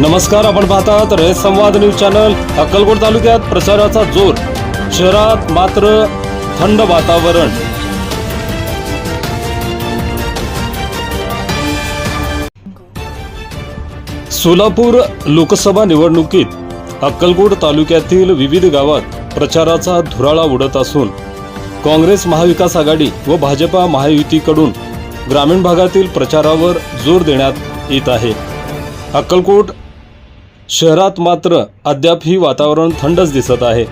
नमस्कार आपण पाहतात रयत संवाद न्यूज चॅनल अक्कलकोट तालुक्यात प्रचाराचा जोर शहरात मात्र थंड वातावरण. सोलापूर लोकसभा निवडणुकीत अक्कलकोट तालुक्यातील विविध गावात प्रचाराचा धुराळा उडत असून काँग्रेस महाविकास आघाडी व भाजपा महायुतीकडून ग्रामीण भागातील प्रचारावर जोर देण्यात येत आहे. अक्कलकोट शहरात मात्र अद्याप ही वातावरण थंडच दिसत आहे.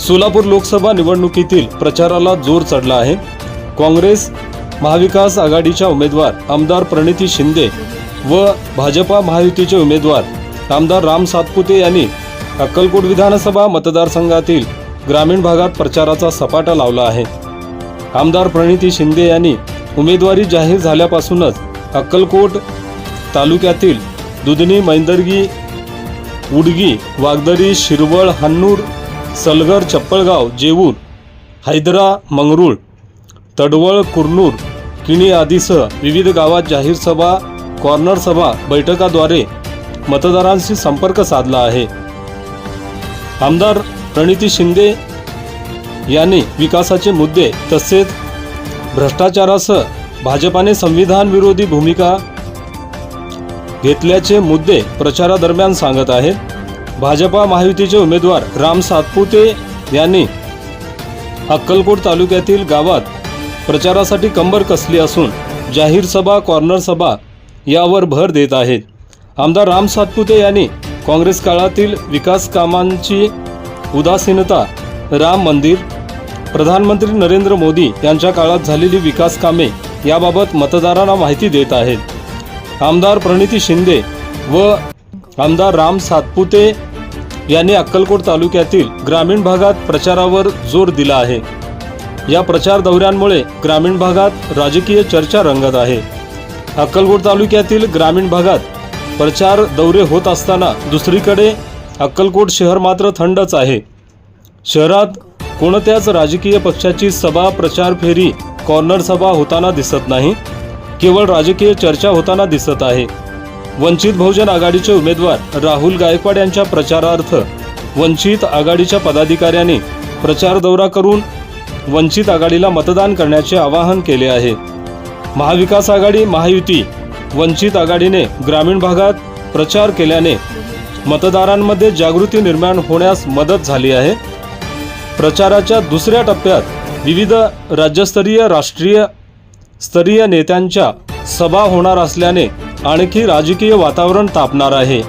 सोलापूर लोकसभा निवडणुकीतील प्रचाराला जोर चढला आहे. काँग्रेस महाविकास आघाडीच्या उमेदवार आमदार प्रणिती शिंदे व भाजपा महायुतीचे उमेदवार आमदार राम सातपुते यांनी अक्कलकोट विधानसभा मतदारसंघातील ग्रामीण भागात प्रचाराचा सपाटा लावला आहे. आमदार प्रणिती शिंदे यांनी उमेदवारी जाहीर झाल्यापासूनच अक्कलकोट तालुक्यातील दुधनी मैंदर्गी उडगी वागदरी शिरवळ हन्नूर सलगर चप्पळगाव जेऊर हैदरा मंगरूळ तडवळ कुरनूर किणी आदीसह विविध गावात जाहीर सभा कॉर्नर सभा बैठकाद्वारे मतदारांशी संपर्क साधला आहे. आमदार प्रणिती शिंदे यांनी विकासाचे मुद्दे तसेच भ्रष्टाचारासह भाजपाने संविधान विरोधी भूमिका घेतल्याचे मुद्दे प्रचारादरम्यान सांगत आहेत. भाजपा महायुतीचे उमेदवार राम सातपुते यांनी अक्कलकोट तालुक्यातील गावात प्रचारासाठी कंबर कसली असून जाहीर सभा कॉर्नर सभा यावर भर देत आहेत. आमदार राम सातपुते यांनी काँग्रेस काळातील विकास कामांची उदासीनता राम मंदिर प्रधानमंत्री नरेंद्र मोदी यांच्या काळात झालेली विकास कामे याबाबत मतदारांना माहिती देत आहेत. आमदार प्रणिती शिंदे व आमदार राम सातपुते यांनी अक्कलकोट तालुक्यातील ग्रामीण भागात प्रचारावर जोर दिला आहे. या प्रचार दौऱ्यांमुळे ग्रामीण भागात राजकीय चर्चा रंगत आहे. अक्कलकोट तालुक्यातील ग्रामीण भागात प्रचार दौरे होत असताना दुसरीकडे अक्कलकोट शहर मात्र थंडच आहे. शहरात कोणत्याच राजकीय पक्षाची सभा प्रचार फेरी कॉर्नर सभा होताना दिसत नाही. केवळ राजकीय चर्चा होताना दिसत आहे. वंचित बहुजन आघाडीचे उमेदवार राहुल गायकवाड यांच्या प्रचारार्थ वंचित आघाडीच्या पदाधिकाऱ्यांनी प्रचार दौरा करून वंचित आघाडीला मतदान करण्याचे आवाहन केले आहे. महाविकास आघाडी महायुती वंचित आघाडीने ग्रामीण भागात प्रचार केल्याने मतदारांमध्ये जागृती निर्माण होण्यास मदत झाली आहे. प्रचाराच्या दुसऱ्या टप्प्यात विविध राज्यस्तरीय राष्ट्रीय स्तरीय नेत्यांच्या सभा होणार असल्याने आणखी राजकीय वातावरण तापणार आहे.